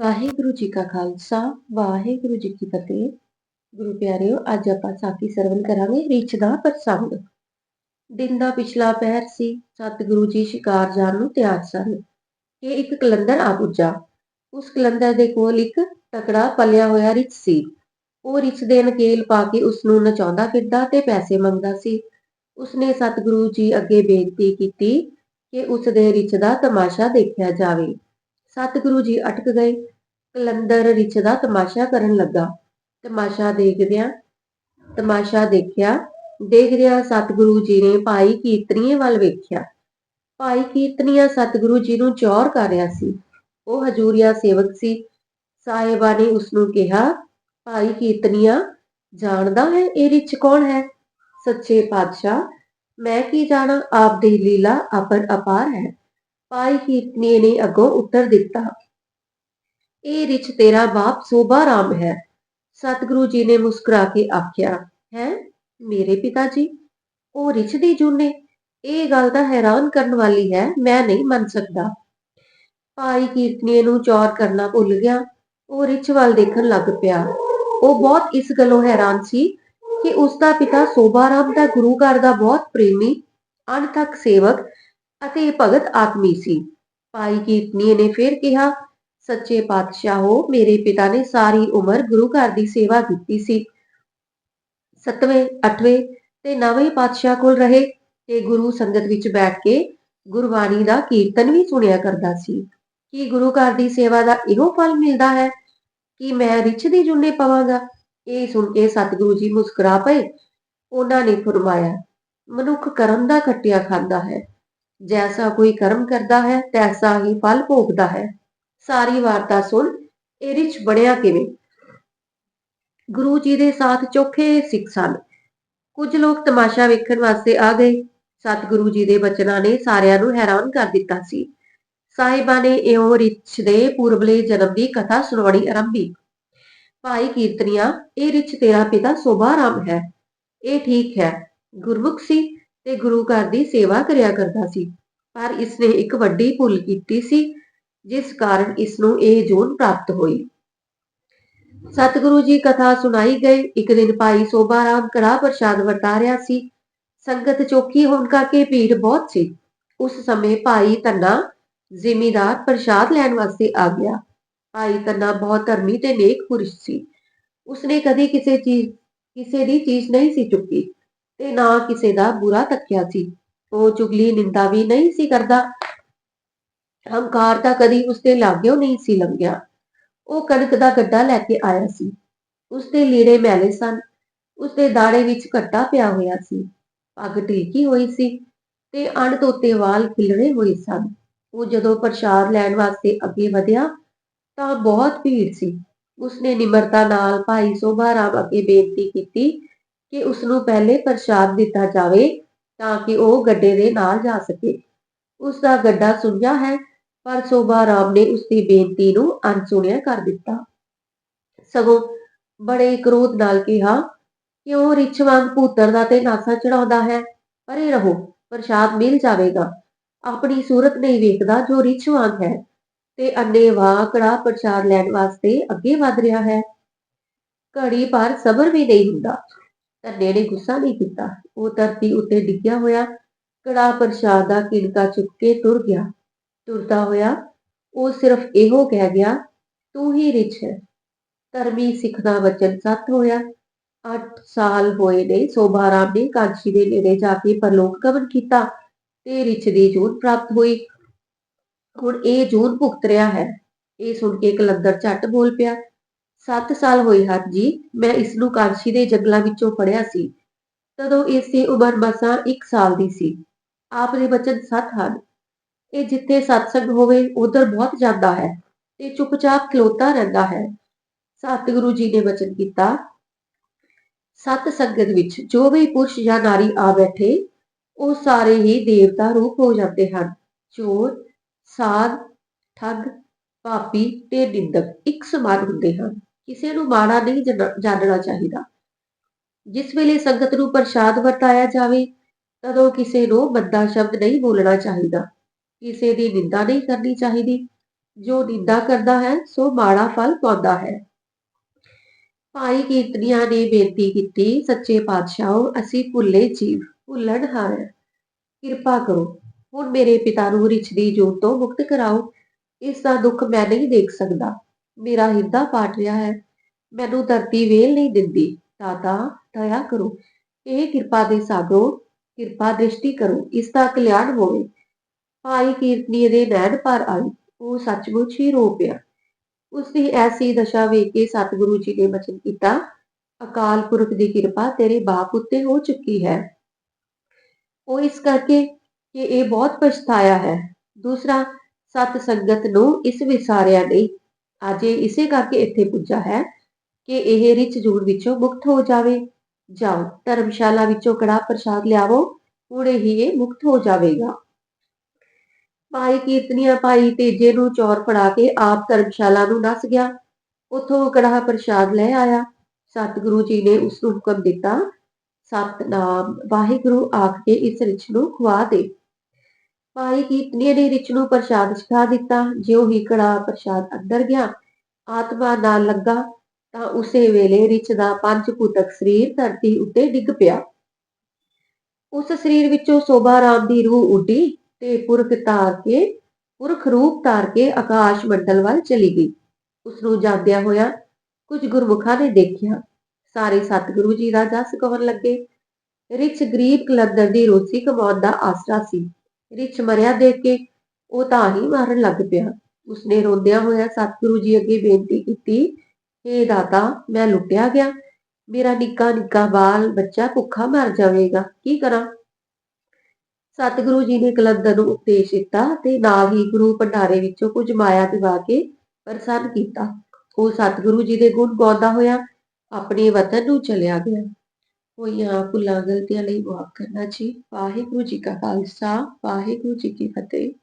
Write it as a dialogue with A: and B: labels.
A: ਵਾਹਿਗੁਰੂ ਜੀ ਕਾ ਖਾਲਸਾ, ਵਾਹਿਗੁਰੂ ਜੀ ਕੀ ਫਤਿਹ। ਗੁਰੂ ਪਿਆਰਿਓ, ਅੱਜ ਆਪਾਂ ਸਾਖੀ ਸਰਵਨ ਕਰਾਂਗੇ ਰਿਚ ਦਾ ਪ੍ਰਸੰਗ। ਦਿਨ ਦਾ ਪਿਛਲਾ ਪਹਿਰ ਸੀ, ਸਤਿਗੁਰੂ ਜੀ ਸ਼ਿਕਾਰ ਜਾਣ ਨੂੰ ਤਿਆਰ ਸਨ। ਕਿ ਇੱਕ ਕਲੰਦਰ ਆ ਪੁੱਜਾ। ਉਸ ਕਲੰਦਰ ਦੇ ਕੋਲ ਇੱਕ ਤਕੜਾ ਪਲਿਆ ਹੋਇਆ ਰਿਚ ਸੀ। ਉਹ ਰਿਚ ਦੇ ਨਕੇਲ ਪਾ ਕੇ ਉਸ ਨੂੰ ਨਚਾਉਂਦਾ ਫਿਰਦਾ ਤੇ ਪੈਸੇ ਮੰਗਦਾ ਸੀ। ਉਸਨੇ ਸਤਿਗੁਰੂ ਜੀ ਅੱਗੇ ਬੇਨਤੀ ਕੀਤੀ ਕਿ ਉਸ ਦੇ ਰਿਚ ਦਾ ਤਮਾਸ਼ਾ ਦੇਖਿਆ ਜਾਵੇ। ਸਤਿਗੁਰੂ ਜੀ ਅਟਕ ਗਏ। ਕਲੰਦਰ ਰਿਚ ਦਾ ਤਮਾਸ਼ਾ ਕਰਨ ਲੱਗਾ। ਤਮਾਸ਼ਾ ਦੇਖਦਿਆਂ, ਤਮਾਸ਼ਾ ਦੇਖਿਆ, ਦੇਖਦਿਆਂ ਸਤਿਗੁਰੂ ਜੀ ਨੇ ਭਾਈ ਕੀਰਤਨੀਏ ਵੱਲ ਵੇਖਿਆ। ਭਾਈ ਕੀਰਤਨੀਆ ਸਤਿਗੁਰੂ ਜੀ ਨੂੰ ਚੌਰ ਕਰ ਰਿਹਾ ਸੀ। ਉਹ ਹਜੂਰੀਆ ਸੇਵਕ ਸੀ। ਸਾਹਿਬਾ ਨੇ ਉਸ ਨੂੰ ਕਿਹਾ, ਭਾਈ ਕੀਰਤਨੀਆ, ਜਾਣਦਾ ਹੈ ਇਹ ਰਿਚ ਕੌਣ ਹੈ? ਸੱਚੇ ਪਾਤਸ਼ਾਹ, ਮੈਂ ਕੀ ਜਾਣਾ? ਆਪ ਦੀ ਲੀਲਾ ਅਪਰ ਅਪਾਰ ਹੈ। ਭਾਈ ਕੀਰਤਨੀ ਨੇ ਅੱਗੋਂ ਉੱਤਰ ਦਿੱਤਾ, ਇਹ ਰਿਚ ਤੇਰਾ ਬਾਪ ਸੋਭਾ ਰਾਮ ਹੈ। ਸਤਿਗੁਰੂ ਜੀ ਨੇ ਮੁਸਕਰਾ ਕੇ ਆਖਿਆ, ਹੈ, ਮੇਰੇ ਪਿਤਾ ਜੀ, ਉਹ ਰਿਚ ਦੀ ਜੂਨੇ, ਇਹ ਗੱਲ ਤਾਂ ਹੈਰਾਨ ਕਰਨ ਵਾਲੀ ਹੈ, ਮੈਂ ਨਹੀਂ ਮੰਨ ਸਕਦਾ। ਭਾਈ ਕੀਰਤਨੀਏ ਨੂੰ ਚੌਰ ਕਰਨਾ ਭੁੱਲ ਗਿਆ, ਉਹ ਰਿਚ ਵੱਲ ਦੇਖਣ ਲੱਗ ਪਿਆ। ਉਹ ਬਹੁਤ ਇਸ ਗੱਲੋਂ ਹੈਰਾਨ ਸੀ ਕਿ ਉਸ ਦਾ ਪਿਤਾ ਸੋਭਾ ਰਾਮ ਦਾ ਗੁਰੂ ਘਰ ਦਾ ਬਹੁਤ ਪ੍ਰੇਮੀ, ਅਣਥਕ ਸੇਵਕ ਅਤੇ ਭਗਤ ਆਦਮੀ ਸੀ। ਭਾਈ ਕੀਰਤਨੀਏ ਨੇ ਫਿਰ ਕਿਹਾ, ਸੱਚੇ ਪਾਤਸ਼ਾਹੋ, ਮੇਰੇ ਪਿਤਾ ਨੇ ਸਾਰੀ ਉਮਰ ਗੁਰੂ ਘਰ ਦੀ ਸੇਵਾ ਕੀਤੀ ਸੀ। ਸਤਵੇਂ, ਅੱਠਵੇਂ ਤੇ ਨਵੇਂ ਪਾਤਸ਼ਾਹ ਕੋਲ ਰਹੇ ਤੇ ਗੁਰੂ ਸੰਗਤ ਵਿੱਚ ਬੈਠ ਕੇ ਗੁਰਬਾਣੀ ਦਾ ਕੀਰਤਨ ਵੀ ਸੁਣਿਆ ਕਰਦਾ ਸੀ। ਕੀ ਗੁਰੂ ਘਰ ਦੀ ਸੇਵਾ ਦਾ ਇਹੋ ਫਲ ਮਿਲਦਾ ਹੈ? ਕਿ ਮੈਂ ਰਿਛ ਦੇ ਜੁੰਨੇ ਪਾਵਾਂਗਾ? ਇਹ ਸੁਣ ਕੇ ਸਤਿਗੁਰੂ ਜੀ ਮੁਸਕਰਾ ਪਏ। ਉਹਨਾਂ ਨੇ ਫਰਮਾਇਆ, ਮਨੁੱਖ ਕਰਮ ਦਾ ਖੱਟਿਆ ਖਾਂਦਾ ਹੈ। ਜੈਸਾ ਕੋਈ ਕਰਮ ਕਰਦਾ ਹੈ, ਤੈਸਾ ਹੀ ਫਲ ਭੋਗਦਾ ਹੈ। ਸਾਰੀ ਵਾਰਤਾ ਸੁਣ, ਇਹ ਰਿਚ ਬਣਿਆ ਕਿਵੇਂ? ਗੁਰੂ ਜੀ ਦੇ ਸਾਥ ਚੋਖੇ ਸਿੱਖ ਸਨ। ਕੁਝ ਲੋਕ ਤਮਾਸ਼ਾ ਵੇਖਣ ਵਾਸਤੇ ਆ ਗਏ। ਸਤਿਗੁਰੂ ਜੀ ਦੇ ਬਚਨਾਂ ਨੇ ਸਾਰਿਆਂ ਨੂੰ ਹੈਰਾਨ ਕਰ ਦਿੱਤਾ ਸੀ। ਸਾਹਿਬਾਂ ਨੇ ਇਹੋ ਰਿਚ ਦੇ ਪੂਰਬਲੇ ਜਨਮ ਦੀ ਕਥਾ ਸੁਣਾਉਣੀ ਆਰੰਭੀ। ਭਾਈ ਕੀਰਤਨੀਆ, ਇਹ ਰਿਚ ਤੇਰਾ ਪਿਤਾ ਸੋਭਾ ਰਾਮ ਹੈ। ਇਹ ਠੀਕ ਹੈ। ਗੁਰਮੁਖ ਸੀ ਤੇ ਗੁਰੂ ਘਰ ਦੀ ਸੇਵਾ ਕਰਿਆ ਕਰਦਾ ਸੀ। ਪਰ ਇਸਨੇ ਇੱਕ ਵੱਡੀ ਭੁੱਲ ਕੀਤੀ ਸੀ, ਜਿਸ ਕਾਰਨ ਇਸ ਨੂੰ ਇਹ ਜੋਨ ਪ੍ਰਾਪਤ ਹੋਈ। ਸਤਿਗੁਰੂ ਜੀ ਕਥਾ ਸੁਣਾਈ ਗਈ। ਇੱਕ ਦਿਨ ਭਾਈ ਸੋਭਾ ਰਾਮ ਕੜਾ ਪ੍ਰਸ਼ਾਦ ਵਰਤਾ ਰਿਹਾ ਸੀ। ਸੰਗਤ ਚੋਖੀ ਹੋਣ ਕਰਕੇ ਭੀੜ ਬਹੁਤ ਸੀ। ਉਸ ਸਮੇਂ ਭਾਈ ਤੰਨਾ ਜ਼ਿਮੀਦਾਰ ਪ੍ਰਸ਼ਾਦ ਲੈਣ ਵਾਸਤੇ ਆ ਗਿਆ। ਭਾਈ ਤੰਨਾ ਬਹੁਤ ਧਰਮੀ ਤੇ ਨੇਕ ਪੁਰਸ਼ ਸੀ। ਉਸਨੇ ਕਦੇ ਕਿਸੇ ਚੀਜ਼, ਕਿਸੇ ਦੀ ਚੀਜ਼ ਨਹੀਂ ਸੀ ਚੁੱਕੀ ਤੇ ਨਾ ਕਿਸੇ ਦਾ ਬੁਰਾ ਤੱਕਿਆ ਸੀ। ਉਹ ਚੁਗਲੀ, ਨਿੰਦਾ ਵੀ ਨਹੀਂ ਸੀ ਕਰਦਾ। ਹੰਕਾਰ ਤਾਂ ਕਦੀ ਉਸਦੇ ਲਾਗਿਓ ਨਹੀਂ ਸੀ ਲੰਘਿਆ। ਉਹ ਕਣਕ ਦਾ ਗੱਡਾ ਲੈ ਕੇ ਆਇਆ ਸੀ। ਉਸਦੇ ਲੀੜੇ ਮੈਲੇ ਸਨ। ਉਸਦੇ ਦਾੜੇ ਵਿੱਚ ਘੱਟਾ ਪਿਆ ਹੋਇਆ ਸੀ। ਪੱਗ ਢੀਕੀ ਹੋਈ ਸੀ ਤੇ ਅਣ ਤੋਤੇ ਵਾਲ ਖਿਲਰੇ ਹੋਏ ਸਨ। ਉਹ ਜਦੋਂ ਪ੍ਰਸ਼ਾਦ ਲੈਣ ਵਾਸਤੇ ਅੱਗੇ ਵਧਿਆ ਤਾਂ ਬਹੁਤ ਭੀੜ ਸੀ। ਉਸਨੇ ਨਿਮਰਤਾ ਨਾਲ ਭਾਈ ਸੋਭਾ ਰਾਮ ਅੱਗੇ ਬੇਨਤੀ ਕੀਤੀ ਕਿ ਉਸ ਨੂੰ ਪਹਿਲੇ ਪ੍ਰਸ਼ਾਦ ਦਿੱਤਾ ਜਾਵੇ। ਤਾਂ ਕਿ ਉਹ ਗੱਡੇ ਦੇ ਨਾਲ ਜਾ ਸਕੇ। ਉਸ ਦਾ ਗੱਡਾ ਸੁੰਝਾ ਹੈ, ਪਰ ਸੋਭਾ ਰਾਮ ਨੇ ਉਸ ਦੀ ਬੇਨਤੀ ਨੂੰ ਅਣਸੁਣਿਆ ਕਰ ਦਿੱਤਾ। ਸਗੋਂ ਬੜੇ ਕ੍ਰੋਧ ਨਾਲ ਕਿਹਾ, ਕਿਉਂ ਰਿਛ ਵਾਂਗ ਭੂਤਰ ਦਾ ਤੇ ਨਾਸਾ ਚੜਾਉਂਦਾ ਹੈ? ਪਰੇ ਰਹੋ, ਪ੍ਰਸ਼ਾਦ ਮਿਲ ਜਾਵੇਗਾ। ਆਪਣੀ ਸੂਰਤ ਨਹੀਂ ਵੇਖਦਾ ਜੋ ਰਿਛ ਵਾਂਗ ਹੈ, ਤੇ ਅੰਨੇਵਾਹ ਕੜਾ ਪ੍ਰਸ਼ਾਦ ਲੈਣ ਵਾਸਤੇ ਅੱਗੇ ਵਧ ਰਿਹਾ ਹੈ। ਘੜੀ ਪਰ ਸਬਰ ਵੀ ਨਹੀਂ ਹੁੰਦਾ। ਧੰਨੇ ਨੇ ਗੁੱਸਾ ਨਹੀਂ ਕੀਤਾ। ਉਹ ਧਰਤੀ ਉੱਤੇ ਡਿੱਗਿਆ ਹੋਇਆ, ਕੜਾ ਪ੍ਰਸ਼ਾਦ ਦਾ ਕਿਣਕਾ ਚੁੱਕ ਕੇ ਤੁਰ ਗਿਆ। ਤੁਰਦਾ ਹੋਇਆ, ਉਹ ਸਿਰਫ ਇਹੋ ਕਹਿ ਗਿਆ, ਤੂੰ ਹੀ ਰਿਚ ਹੈ। ਧਰਮੀ ਸਿੱਖ ਦਾ ਵਚਨ ਸੱਤ ਹੋਇਆ। 8 ਸਾਲ ਹੋਏ ਨੇ, ਸੋਭਾ ਰਾਮ ਨੇ ਕਾਂਚੀ ਦੇ ਨੇੜੇ ਜਾ ਕੇ ਪਰਲੋਕ ਗਮਨ ਕੀਤਾ ਤੇ ਰਿਚ ਦੀ ਜੂਨ ਪ੍ਰਾਪਤ ਹੋਈ। ਹੁਣ ਇਹ ਜੂਨ ਭੁਗਤ ਰਿਹਾ ਹੈ। ਇਹ ਸੁਣ ਕੇ ਕਲੰਦਰ ਝੱਟ ਬੋਲ ਪਿਆ। 7 ਸਾਲ ਹੋਏ ਹਨ ਜੀ। ਮੈਂ ਇਸ ਨੂੰ ਕਾਂਚੀ ਦੇ ਜੰਗਲਾਂ ਵਿੱਚੋਂ ਫੜਿਆ ਸੀ। ਤਦੋਂ ਇਸ ਦੀ ਉਮਰ ਮਸਾਂ 1 ਸਾਲ ਦੀ ਸੀ। ਆਪ ਦੇ ਬਚਨ ਸੱਤ ਹਨ। ਇਹ ਜਿੱਥੇ ਸਤਸੰਗ ਹੋਵੇ, ਉਧਰ ਬਹੁਤ ਜਾਂਦਾ ਹੈ ਤੇ ਚੁੱਪਚਾਪ ਖਲੋਤਾ ਰਹਿੰਦਾ ਹੈ। ਸਤਿਗੁਰੂ ਜੀ ਨੇ ਬਚਨ ਕੀਤਾ, ਸਤ ਸੰਗਤ ਵਿੱਚ ਜੋ ਵੀ ਪੁਰਸ਼ ਜਾਂ ਨਾਰੀ ਆ ਬੈਠੇ, ਉਹ ਸਾਰੇ ਹੀ ਦੇਵਤਾ ਰੂਪ ਹੋ ਜਾਂਦੇ ਹਨ। ਚੋਰ, ਸਾਧ, ਠੱਗ, ਪਾਪੀ ਤੇ ਨਿੰਦਕ ਇੱਕ ਸਮਾਨ ਹੁੰਦੇ ਹਨ। ਕਿਸੇ ਨੂੰ ਮਾੜਾ ਨਹੀਂ ਜਾਣਨਾ ਚਾਹੀਦਾ। ਜਿਸ ਵੇਲੇ ਸੰਗਤ ਨੂੰ ਪ੍ਰਸ਼ਾਦ ਵਰਤਾਇਆ ਜਾਵੇ, ਤਦੋਂ ਕਿਸੇ ਨੂੰ ਬੰਦਾ ਸ਼ਬਦ ਨਹੀਂ ਬੋਲਣਾ ਚਾਹੀਦਾ। ਕਿਸੇ ਦੀ ਨਿੰਦਾ ਨਹੀਂ ਕਰਨੀ ਚਾਹੀਦੀ। ਜੋ ਨਿੰਦਾ ਕਰਦਾ ਹੈ, ਸੋ ਮਾੜਾ ਫਲ ਪਾਉਂਦਾ ਹੈ। ਭਾਈ ਕੀਰਤਨੀਆਂ ਨੇ ਬੇਨਤੀ ਕੀਤੀ, ਸੱਚੇ ਪਾਤਸ਼ਾਹੋ, ਅਸੀਂ ਭੁੱਲੇ ਜੀਵ, ਭੁੱਲਣ ਹਾਰ। ਕਿਰਪਾ ਕਰੋ। ਹੁਣ ਮੇਰੇ ਪਿਤਾ ਨੂੰ ਰਿਛ ਦੀ ਜੋਤ ਤੋਂ ਮੁਕਤ ਕਰਾਓ। ਇਸ ਦਾ ਦੁੱਖ ਮੈਂ ਨਹੀਂ ਦੇਖ ਸਕਦਾ। ਮੇਰਾ ਹਿਰਦਾ ਪਾਟ ਰਿਹਾ ਹੈ। ਮੈਨੂੰ ਧਰਤੀ ਵੇਲ ਨਹੀਂ ਦਿੰਦੀ। ਦਾਤਾ, ਦਇਆ ਕਰੋ। ਇਹ ਕਿਰਪਾ ਦੇ ਸਾਗਰੋ ਕਿਰਪਾ ਦ੍ਰਿਸ਼ਟੀ ਕਰੋ। ਇਸ ਦਾ ਕਲਿਆਣ ਹੋਵੇ। ਭਾਈ ਕੀਰਤਨੀਏ ਦੇ ਨੈਣ ਪਰ ਆਈ ਉਹ ਸੱਚਮੁੱਚ ਹੀ ਰੋ ਪਿਆ। ਉਸ ਦੀ ਐਸੀ ਦਸ਼ਾ ਵੇਖ ਕੇ ਸਤਿਗੁਰੂ ਜੀ ਨੇ ਬਚਨ ਕੀਤਾ, ਅਕਾਲ ਪੁਰਖ ਦੀ ਕਿਰਪਾ ਤੇਰੇ ਬਾਪ ਉੱਤੇ ਹੋ ਚੁੱਕੀ ਹੈ। ਉਹ ਇਸ ਕਰਕੇ ਕਿ ਇਹ ਬਹੁਤ ਪਛਤਾਇਆ ਹੈ। ਦੂਸਰਾ, ਸਤ ਸੰਗਤ ਨੂੰ ਇਸ ਵਿਸਾਰਿਆ ਨਹੀਂ। ਅੱਜ ਇਹ ਇਸੇ ਕਰਕੇ ਇੱਥੇ ਪੁੱਜਾ ਹੈ ਕਿ ਇਹ ਰਿਚ ਜੂੜ ਵਿੱਚੋਂ ਮੁਕਤ ਹੋ ਜਾਵੇ। ਜਾਓ, ਧਰਮਸ਼ਾਲਾ ਵਿੱਚੋਂ ਕੜਾ ਪ੍ਰਸ਼ਾਦ ਲਿਆਵੋ ਹੁਣੇ ਹੀ ਇਹ ਮੁਕਤ ਹੋ ਜਾਵੇਗਾ। ਭਾਈ ਕੀਰਤਨੀਆ ਭਾਈ ਤੇਜੇ ਨੂੰ ਚੌਰ ਫੜਾ ਕੇ ਆਪ ਧਰਮਸ਼ਾਲਾ ਨੂੰ ਨਸ ਗਿਆ। ਉਥੋਂ ਕੜਾ ਪ੍ਰਸ਼ਾਦ ਲੈ ਆਇਆ। ਸਤਿਗੁਰੂ ਜੀ ਨੇ ਉਸ ਨੂੰ ਹੁਕਮ ਦਿੱਤਾ, ਸਤਨਾਮ ਵਾਹਿਗੁਰੂ ਆਖ ਕੇ ਇਸ ਰਿਚ ਨੂੰ ਖਵਾ ਦੇ। ਭਾਈ ਕੀਰਤਨੀਏ ਨੇ ਰਿਚ ਨੂੰ ਪ੍ਰਸ਼ਾਦ ਛਕਾ ਦਿੱਤਾ, ਜਿਉਂ ਹੀ ਕੜਾ ਪ੍ਰਸ਼ਾਦ ਅੰਦਰ ਗਿਆ, ਆਤਮਾ ਨਾਲ ਲੱਗਾ, ਤਾਂ ਉਸੇ ਵੇਲੇ ਰਿਚ ਦਾ ਪੰਜ ਭੂਤਕ ਸਰੀਰ ਧਰਤੀ ਉੱਤੇ ਡਿੱਗ ਪਿਆ। ਉਸ ਸਰੀਰ ਵਿੱਚੋਂ ਸੋਭਾ ਰਾਮ ਦੀ ਰੂਹ ਉੱਡੀ ਤੇ ਪੁਰਖ ਧਾਰ ਕੇ, ਪੁਰਖ ਰੂਪ ਧਾਰ ਕੇ ਆਕਾਸ਼ ਮੰਡਲ ਵੱਲ ਚਲੀ ਗਈ। ਉਸ ਨੂੰ ਜਾਂਦਿਆਂ ਹੋਇਆ ਕੁਝ ਗੁਰਮੁਖਾਂ ਨੇ ਦੇਖਿਆ। ਸਾਰੇ ਸਤਿਗੁਰੂ ਜੀ ਦਾ ਜਸ ਕਹਣ ਲੱਗੇ। ਰਿਚ ਗਰੀਬ ਕਲੰਦਰ ਦੀ ਰੋਸੀ ਕਮਾਉਣ ਦਾ ਆਸਰਾ ਸੀ। ਰਿਚ ਮਰਿਆ ਦੇਖ ਕੇ ਉਹ ਤਾਂ ਹੀ ਮਾਰਨ ਲੱਗ ਪਿਆ। ਉਸਨੇ ਰੋਂਦਿਆਂ ਹੋਇਆ ਸਤਿਗੁਰੂ ਜੀ ਅੱਗੇ ਬੇਨਤੀ ਕੀਤੀ हे ਦਾਤਾ, ਮੈਂ ਲੁੱਟਿਆ ਗਿਆ। ਮੇਰਾ ਨਿੱਕਾ ਨਿੱਕਾ ਬਾਲ, ਬੱਚਾ ਭੁੱਖਾ ਮਰ ਜਾਵੇਗਾ। ਕੀ ਕਰਾਂ? ਸਤਿਗੁਰੂ ਜੀ ਨੇ ਕਲੰਦਰ ਨੂੰ ਉਪਦੇਸ਼ ਦਿੱਤਾ ਤੇ ਨਾਲ ਹੀ ਗੁਰੂ ਭੰਡਾਰੇ ਵਿੱਚੋਂ ਕੁਝ ਮਾਇਆ ਦਿਵਾ ਕੇ ਪ੍ਰਸੰਨ ਕੀਤਾ। ਉਹ ਸਤਿਗੁਰੂ ਜੀ ਦੇ ਗੁਣ ਗਾਉਂਦਾ ਹੋਇਆ ਆਪਣੇ ਵਤਨ ਨੂੰ ਚਲਿਆ ਗਿਆ। ਹੋਈਆਂ ਭੁੱਲਾਂ, ਗਲਤੀਆਂ ਲਈ ਮਾਫ ਕਰਨਾ ਜੀ। ਵਾਹਿਗੁਰੂ ਜੀ ਕਾ ਖਾਲਸਾ, ਵਾਹਿਗੁਰੂ ਜੀ ਕੀ ਫਤਿਹ।